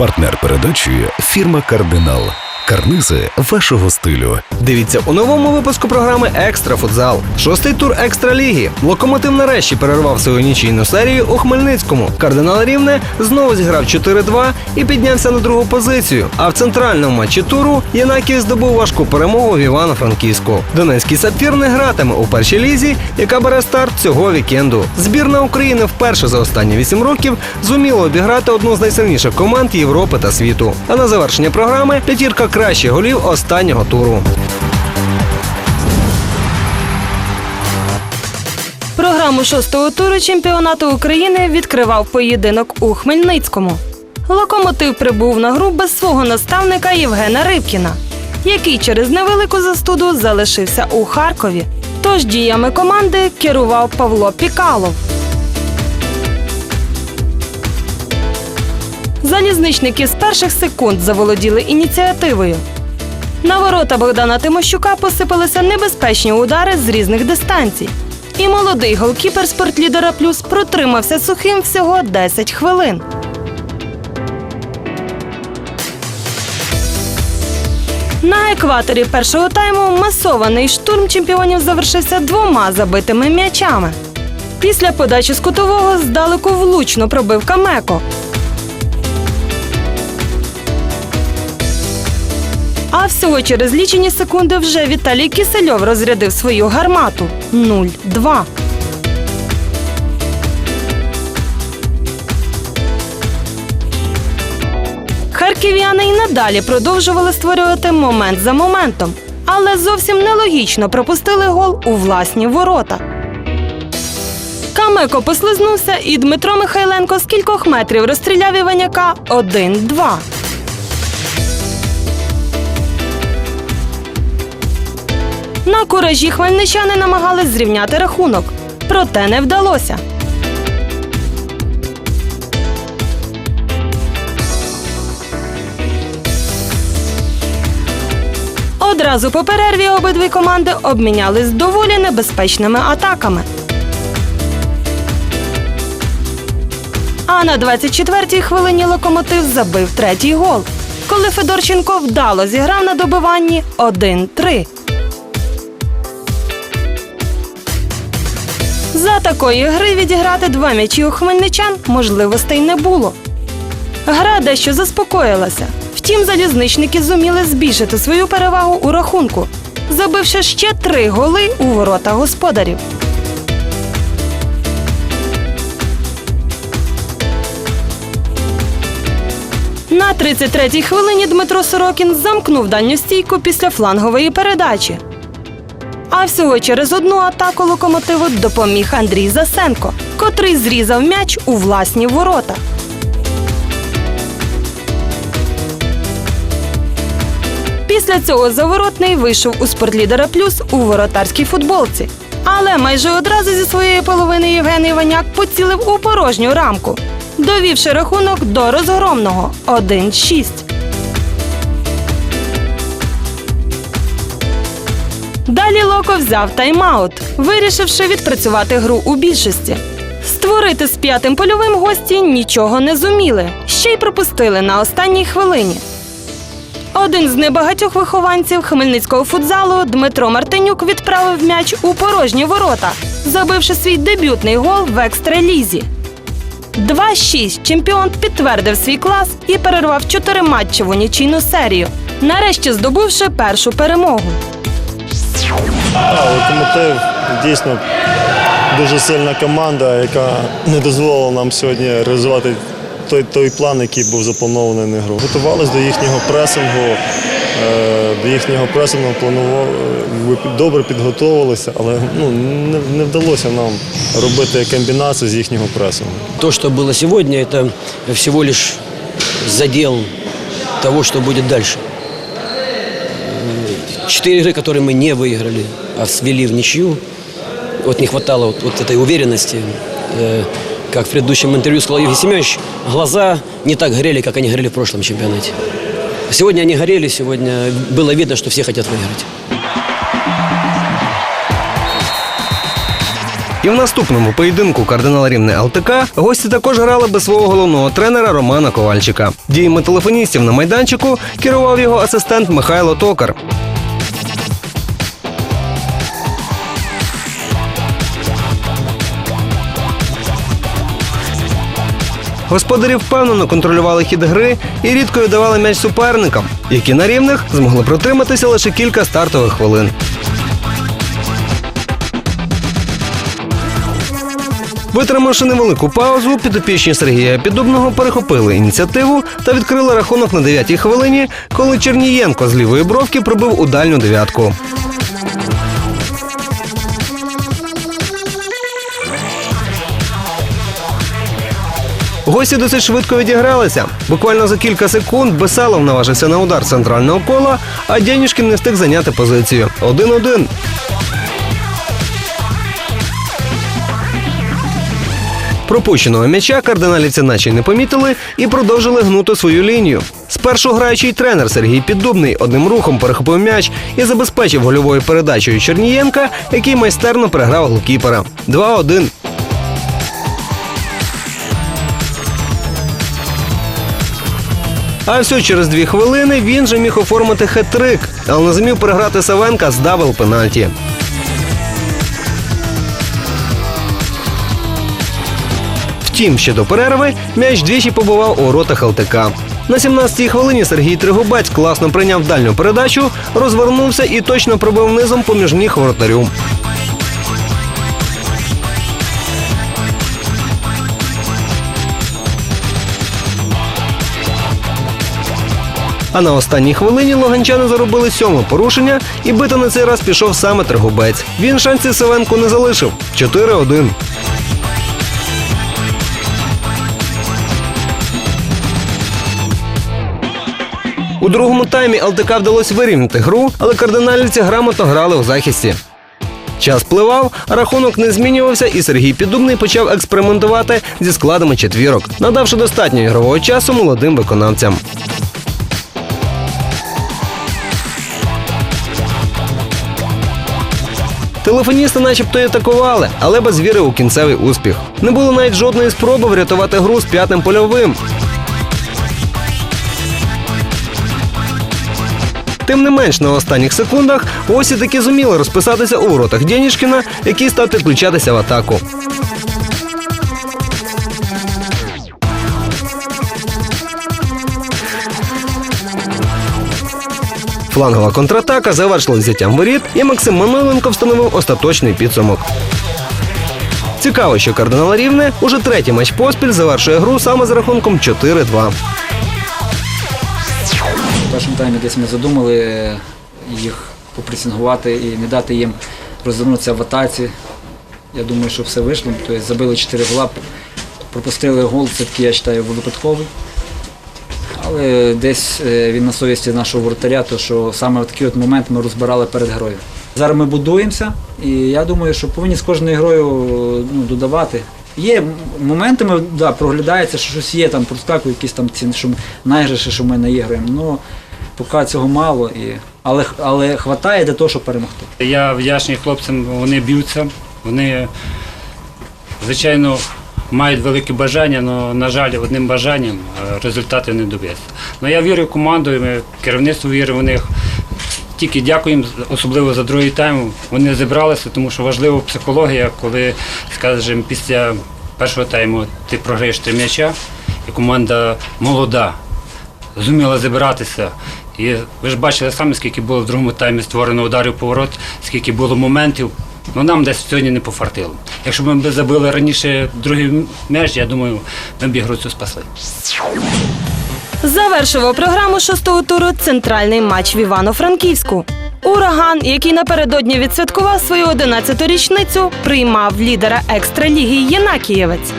Партнер передачі фірма Кардинал. Карнизи вашого стилю. Дивіться у новому випуску програми Екстра футзал. Шостий тур екстра ліги. Локомотив нарешті перервав свою нічийну серію у Хмельницькому. Кардинал Рівне знову зіграв 4-2 і піднявся на другу позицію. А в центральному матчі туру Янаків здобув важку перемогу в Івано-Франківську. Донецький сапфір не гратиме у першій лізі, яка бере старт цього вікенду. Збірна України вперше за останні 8 років зуміла обіграти одну з найсильніших команд Європи та світу. А на завершення програми п'ятірка кращих голів останнього туру. Програму шостого туру чемпіонату України відкривав поєдинок у Хмельницькому. Локомотив прибув на гру без свого наставника Євгена Рибкіна, який через невелику застуду залишився у Харкові. Тож діями команди керував Павло Пікалов. Залізничники з перших секунд заволоділи ініціативою. На ворота Богдана Тимощука посипалися небезпечні удари з різних дистанцій. І молодий голкіпер спортлідера плюс протримався сухим всього 10 хвилин. На екваторі першого тайму масований штурм чемпіонів завершився двома забитими м'ячами. Після подачі з кутового здалеку влучно пробив Камеко. А всього через лічені секунди вже Віталій Кисельов розрядив свою гармату 0-2. Харків'яни й надалі продовжували створювати момент за моментом, але зовсім нелогічно пропустили гол у власні ворота. Камеко послизнувся, і Дмитро Михайленко з кількох метрів розстріляв Іваняка 1-2. На куражі хмельничани намагались зрівняти рахунок, проте не вдалося. Одразу по перерві обидві команди обмінялись доволі небезпечними атаками. А на 24-й хвилині локомотив забив третій гол, коли Федорченко вдало зіграв на добиванні 1-3. За такої гри відіграти два м'ячі у хмельничан можливостей не було. Гра дещо заспокоїлася. Втім, залізничники зуміли збільшити свою перевагу у рахунку, забивши ще три голи у ворота господарів. На 33-й хвилині Дмитро Сорокін замкнув дальню стійку після флангової передачі. А всього через одну атаку локомотиву допоміг Андрій Засенко, котрий зрізав м'яч у власні ворота. Після цього заворотний вийшов у спортлідера плюс у воротарській футболці. Але майже одразу зі своєї половини Євген Іваняк поцілив у порожню рамку, довівши рахунок до розгромного 1-6. Далі Локо взяв тайм-аут, вирішивши відпрацювати гру у більшості. Створити з п'ятим польовим гості нічого не зуміли, ще й пропустили на останній хвилині. Один з небагатьох вихованців хмельницького футзалу Дмитро Мартинюк відправив м'яч у порожні ворота, забивши свій дебютний гол в екстралізі. 2-6 чемпіон підтвердив свій клас і перервав чотириматчеву нічийну серію, нарешті здобувши першу перемогу. А, Локомотив дійсно дуже сильна команда, яка не дозволила нам сьогодні реалізувати той, той план, який був запланований на гру. Готувалися до їхнього пресингу, е, до їхнього пресингу планували, добре підготовилися, але ну, не, не вдалося нам робити комбінацію з їхнього пресингу. То, что было сегодня, это всего лишь задел того, что будет дальше. М, Четыре игры, которые мы не выиграли, а свели в ничью. Вот не хватало вот, вот этой уверенности. Э, Как в предыдущем интервью сказал Евгений Семенович, глаза не так горели, как они горели в прошлом чемпионате. Сегодня они горели, сегодня было видно, что все хотят выиграть. І в наступному поєдинку кардинал Рівне ЛТК гості також грали без свого головного тренера Романа Ковальчика. Діями телефоністів на майданчику керував його асистент Михайло Токар. Господарі впевнено контролювали хід гри і рідко віддавали м'яч суперникам, які на рівних змогли протриматися лише кілька стартових хвилин. Витримавши невелику паузу, підопічні Сергія Піддубного перехопили ініціативу та відкрили рахунок на 9-й хвилині, коли Чернієнко з лівої бровки пробив у дальню дев'ятку. Гості досить швидко відігралися. Буквально за кілька секунд Бесалов наважився на удар центрального кола, а Дянішкін не встиг зайняти позицію. 1-1. Пропущеного м'яча кардиналівці наче не помітили і продовжили гнути свою лінію. Спершу граючий тренер Сергій Піддубний одним рухом перехопив м'яч і забезпечив гольовою передачею Чернієнка, який майстерно переграв голкіпера. 2-1. А все через дві хвилини він же міг оформити хет-трик, але не зумів переграти Савенка з дабл пенальті. Втім, ще до перерви м'яч двічі побував у воротах ЛТК. На 17-й хвилині Сергій Тригубець класно прийняв дальню передачу, розвернувся і точно пробив низом поміж ніг воротарю. А на останній хвилині луганчани заробили сьоме порушення, і бити на цей раз пішов саме Тригубець. Він шансів Савенку не залишив. 4-1. У другому таймі ЛТК вдалося вирівняти гру, але кардиналівці грамотно грали у захисті. Час пливав, рахунок не змінювався, і Сергій Піддубний почав експериментувати зі складами четвірок, надавши достатньо ігрового часу молодим виконавцям. Телефоністи начебто і атакували, але без віри у кінцевий успіх. Не було навіть жодної спроби врятувати гру з п'ятим польовим. Тим не менш, на останніх секундах Осі таки зуміли розписатися у воротах Дєнішкіна, який став підключатися в атаку. Флангова контратака завершила взяттям воріт, і Максим Маноленко встановив остаточний підсумок. Цікаво, що кардинал Рівне уже третій матч поспіль завершує гру саме з рахунком 4-2. В першому таймі десь ми задумали е, їх попресингувати і не дати їм розвернутися в атаці. Я думаю, що все вийшло. Тобто забили 4 гола, пропустили гол, це такий, я вважаю, випадковий. Десь е, він на совісті нашого воротаря, то що саме в такий от момент ми розбирали перед грою. Зараз ми будуємося, і я думаю, що повинні з кожною грою ну, додавати. Є моментами, да, проглядається, що щось є, там проскакують якісь там ці що найгріші, що ми наіграємо. Ну, поки цього мало, і... але, але хватає для того, щоб перемогти. Я вдячний хлопцям, вони б'ються, вони, звичайно, мають велике бажання, але, на жаль, одним бажанням результати не доб'ється. Але я вірю в команду, керівництво вірить в них. Тільки дякуємо, особливо за другий тайм. Вони зібралися, тому що важлива психологія, коли, скажімо, після першого тайму ти програєш три м'яча, і команда молода, зуміла зібратися. І ви ж бачили самі, скільки було в другому таймі створено ударів поворот, скільки було моментів. Ну нам десь сьогодні не пофартило. Якщо б ми забили раніше другий м'яч, я думаю, ми б ігру цю спасли. Завершував програму шостого туру центральний матч в Івано-Франківську. Ураган, який напередодні відсвяткував свою 11-ту річницю, приймав лідера екстраліги Єнакієвець.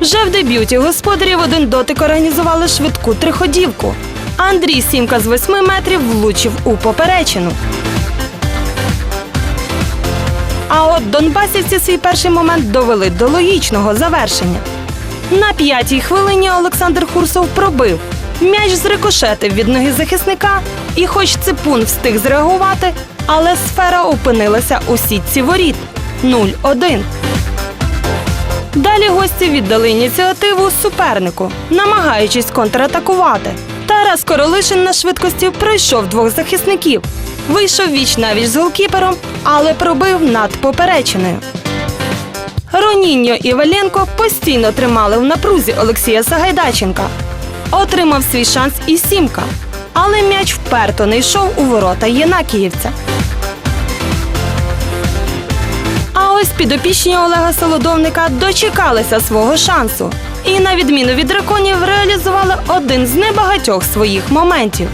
Вже в дебюті господарів один дотик організували швидку триходівку. Андрій Сімка з 8 метрів влучив у поперечину. А от донбасівці свій перший момент довели до логічного завершення. На п'ятій хвилині Олександр Хурсов пробив. М'яч зрикошетив від ноги захисника, і хоч ципун встиг зреагувати, але сфера опинилася у сітці воріт 0-1. Далі гості віддали ініціативу супернику, намагаючись контратакувати. Тарас Королишин на швидкості пройшов двох захисників. Вийшов віч навіч з голкіпером, але пробив над поперечиною. Роніньо і Валенко постійно тримали в напрузі Олексія Сагайдаченка. Отримав свій шанс і сімка, але м'яч вперто не йшов у ворота Єнакіївця. А ось підопічні Олега Солодовника дочекалися свого шансу і, на відміну від драконів, реалізували один з небагатьох своїх моментів.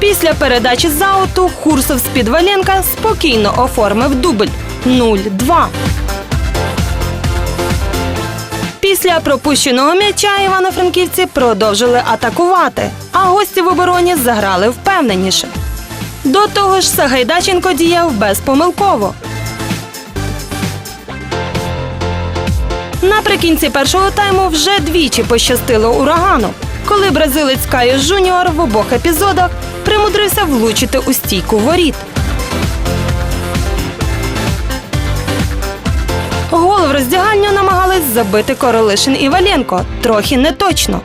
Після передачі з ауту Хурсов з-під Валенка спокійно оформив дубль 0-2. Після пропущеного м'яча івано-франківці продовжили атакувати, а гості в обороні заграли впевненіше. До того ж, Сагайдаченко діяв безпомилково. Наприкінці першого тайму вже двічі пощастило урагану, коли бразилець Кайо Жуніор в обох епізодах примудрився влучити у стійку воріт. Гол в роздягальню намагались забити Королишин і Валенко. Трохи неточно.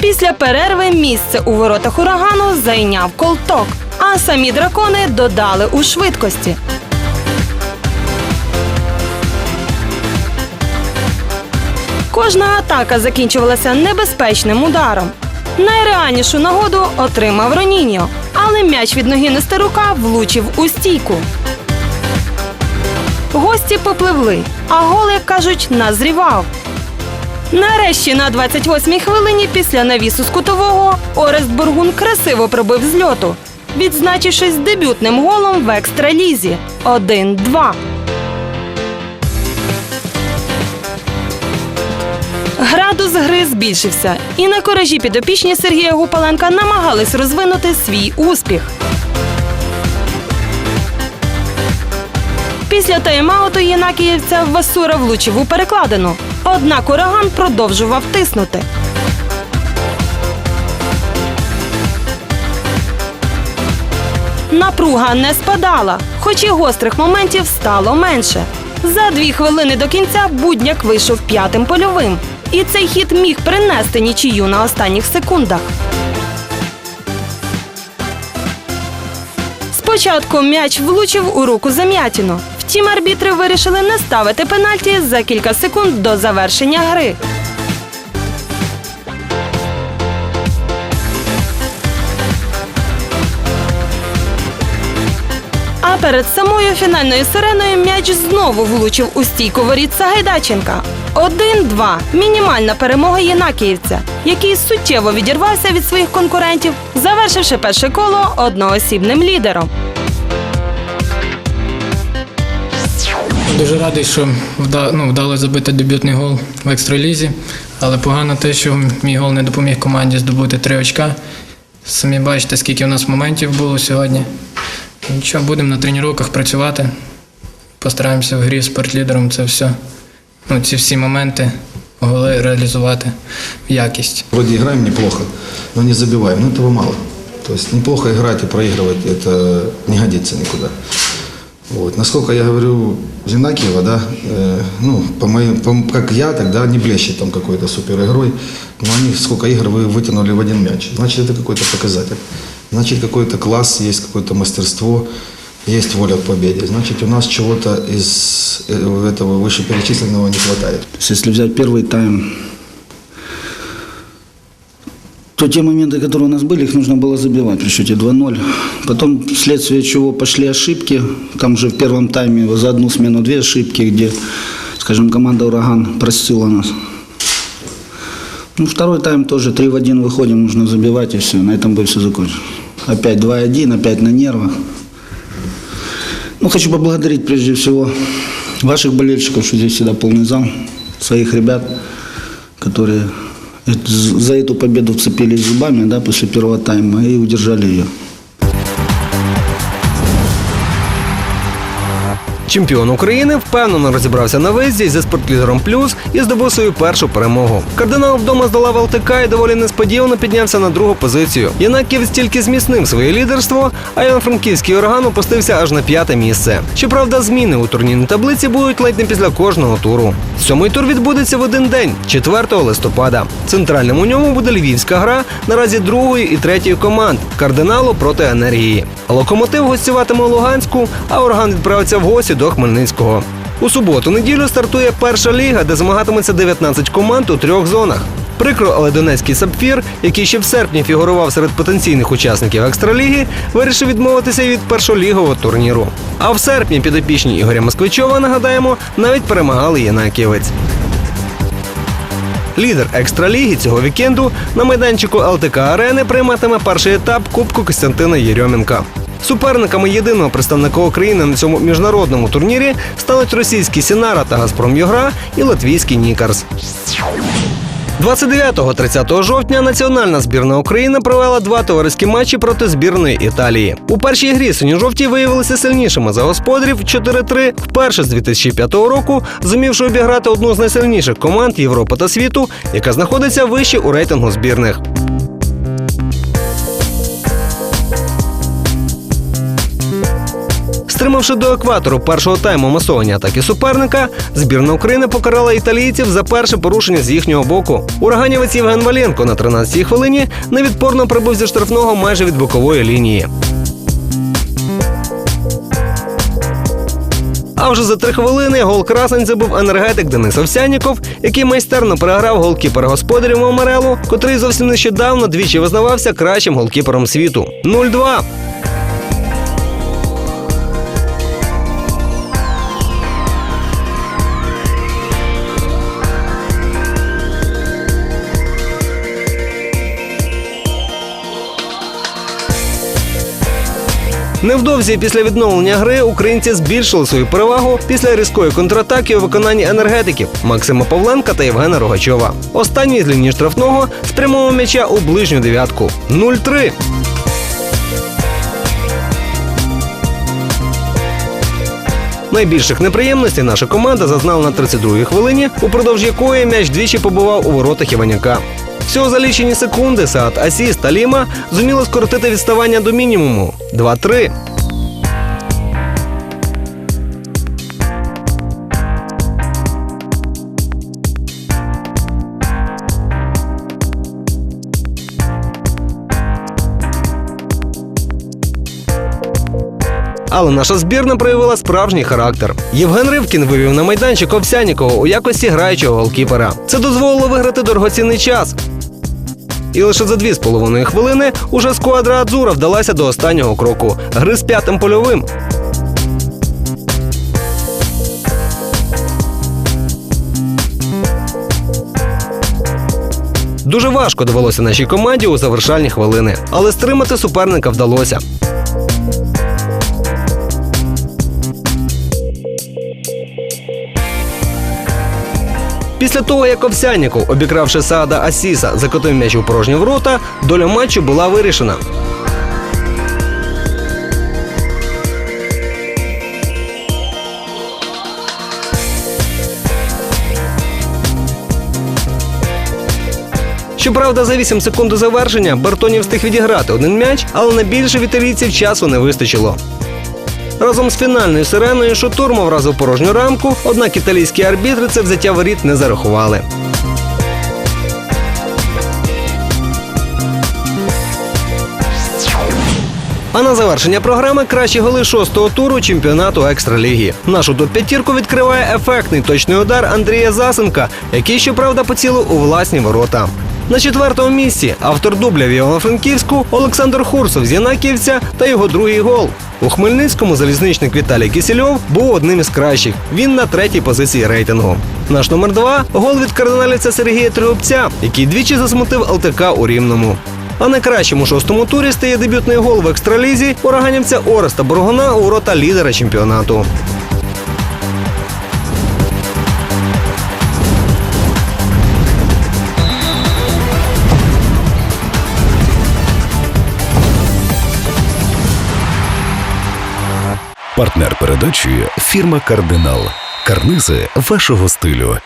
Після перерви місце у воротах урагану зайняв колток, а самі дракони додали у швидкості. Кожна атака закінчувалася небезпечним ударом. Найреальнішу нагоду отримав Роніньо, але м'яч від ноги Нестерука влучив у стійку. Гості попливли, а гол, як кажуть, назрівав. Нарешті на 28-й хвилині після навісу з кутового Орест Бургун красиво пробив з льоту, відзначившись дебютним голом в екстралізі 1-2. Градус гри збільшився, і на коражі підопічні Сергія Гупаленка намагались розвинути свій успіх. Після тайм-ауту Єнакіївця Васура влучив у перекладину. Однак ураган продовжував тиснути. Напруга не спадала, хоч і гострих моментів стало менше. За дві хвилини до кінця Будняк вийшов п'ятим польовим. І цей хід міг принести нічию на останніх секундах. Спочатку м'яч влучив у руку Зам'ятіну. Втім, арбітри вирішили не ставити пенальті за кілька секунд до завершення гри. Перед самою фінальною сиреною м'яч знову влучив у стійку воріт Сагайдаченка. 1-2 – мінімальна перемога Єнакіївця, який суттєво відірвався від своїх конкурентів, завершивши перше коло одноосібним лідером. Дуже радий, що ну, вдалося забити дебютний гол в екстралізі, але погано те, що мій гол не допоміг команді здобути три очка. Самі бачите, скільки в нас моментів було сьогодні. Нічого, будемо на тренуваннях працювати. Постараємося в грі з спортлідером це все. Ну, ці всі моменти, голи реалізувати в якість. Вроде играем неплохо, но не забиваем. Но этого мало. То есть неплохо играть и проигрывать это не годится никуда. Вот. Насколько я говорю, Зинакиева, да, э, ну, по моим, по, как я, тогда не блещет там какой-то супер игрой. Но они сколько игр вы вытянули в один мяч. Значит, это какой-то показатель. Значит, какой-то класс, есть какое-то мастерство, есть воля к победе. Значит, у нас чего-то из э, этого вышеперечисленного не хватает. То есть, если взять первый тайм, то те моменты, которые у нас были, их нужно было забивать при счете 2-0. Потом, вследствие чего пошли ошибки. Там же в первом тайме за одну смену две ошибки, где, скажем, команда «Ураган» простила нас. Ну, второй тайм тоже 3 в 1 выходим, нужно забивать и все. На этом бы все закончилось. Опять 2-1, опять на нервах. Ну, хочу поблагодарить прежде всего ваших болельщиков, что здесь всегда полный зал, своих ребят, которые за эту победу вцепились зубами да, после первого тайма и удержали ее. Чемпіон України впевнено розібрався на виїзді зі спортлідером плюс і здобув свою першу перемогу. Кардинал вдома здолав ЛТК і доволі несподівано піднявся на другу позицію. Янаків стільки зміцнив своє лідерство, а Іван-Франківський ураган опустився аж на п'яте місце. Щоправда, зміни у турнірній таблиці будуть ледь не після кожного туру. Сьомий тур відбудеться в один день, 4 листопада. Центральним у ньому буде львівська гра наразі другої і третьої команд кардиналу проти енергії. Локомотив гостюватиме у Луганську, а орган відправиться в гості до Хмельницького. У суботу-неділю стартує перша ліга, де змагатиметься 19 команд у трьох зонах. Прикро, але донецький сапфір, який ще в серпні фігурував серед потенційних учасників екстраліги, вирішив відмовитися від першолігового турніру. А в серпні підопічні Ігоря Москвичова, нагадаємо, навіть перемагали Янаківець. Лідер екстраліги цього вікенду на майданчику ЛТК Арени прийматиме перший етап Кубку Костянтина Єрьомінка. Суперниками єдиного представника України на цьому міжнародному турнірі стануть російський Сінара та Газпром Югра і латвійський Нікарс. 29-30 жовтня національна збірна України провела два товариські матчі проти збірної Італії. У першій грі синьо-жовті виявилися сильнішими за господарів 4-3, вперше з 2005 року, зумівши обіграти одну з найсильніших команд Європи та світу, яка знаходиться вище у рейтингу збірних. Стримавши до екватору першого тайму масовані атаки суперника, збірна України покарала італійців за перше порушення з їхнього боку. Ураганівець Євген Валенко на 13-й хвилині невідпорно прибув зі штрафного майже від бокової лінії. А вже за три хвилини гол красень забув енергетик Денис Овсяніков, який майстерно переграв голкіпера господарів Мамарелу, котрий зовсім нещодавно двічі визнавався кращим голкіпером світу. 0-2. Невдовзі після відновлення гри українці збільшили свою перевагу після різкої контратаки у виконанні енергетиків Максима Павленка та Євгена Рогачова. Останній з лінії штрафного спрямував м'яча у ближню дев'ятку 0-3. Найбільших неприємностей наша команда зазнала на 32-й хвилині, упродовж якої м'яч двічі побував у воротах Іваняка. Всього за лічені секунди Саат Асіс та Ліма зуміли скоротити відставання до мінімуму 2-3. Але наша збірна проявила справжній характер. Євген Ривкін вивів на майданчик Овсянікова у якості граючого голкіпера. Це дозволило виграти дорогоцінний час. І лише за дві з половиною хвилини уже сквадра Адзура вдалася до останнього кроку гри з п'ятим польовим. Дуже важко довелося нашій команді у завершальні хвилини, але стримати суперника вдалося. Після того, як Овсяніков, обікравши Саада Асіса, закотив м'яч у порожні ворота, доля матчу була вирішена. Щоправда, за 8 секунд до завершення Бертоні встиг відіграти один м'яч, але на більше в часу не вистачило. Разом з фінальною сиреною Шутур мав разу порожню рамку, однак італійські арбітри це взяття воріт не зарахували. А на завершення програми кращі голи шостого туру чемпіонату екстраліги. Нашу топ-п'ятірку відкриває ефектний точний удар Андрія Засенка, який, щоправда, поцілив у власні ворота. На четвертому місці автор дубля в Івано-Франківську Олександр Хурсов з Янаківця та його другий гол. У Хмельницькому залізничник Віталій Кісельов був одним із кращих. Він на третій позиції рейтингу. Наш номер два гол від кардиналівця Сергія Тригубця, який двічі засмутив ЛТК у Рівному. А найкращим у шостому турі стає дебютний гол в екстралізі ураганівця Ореста Боргуна у ворота лідера чемпіонату. Партнер передачі фірма Кардинал. Карнизи вашого стилю.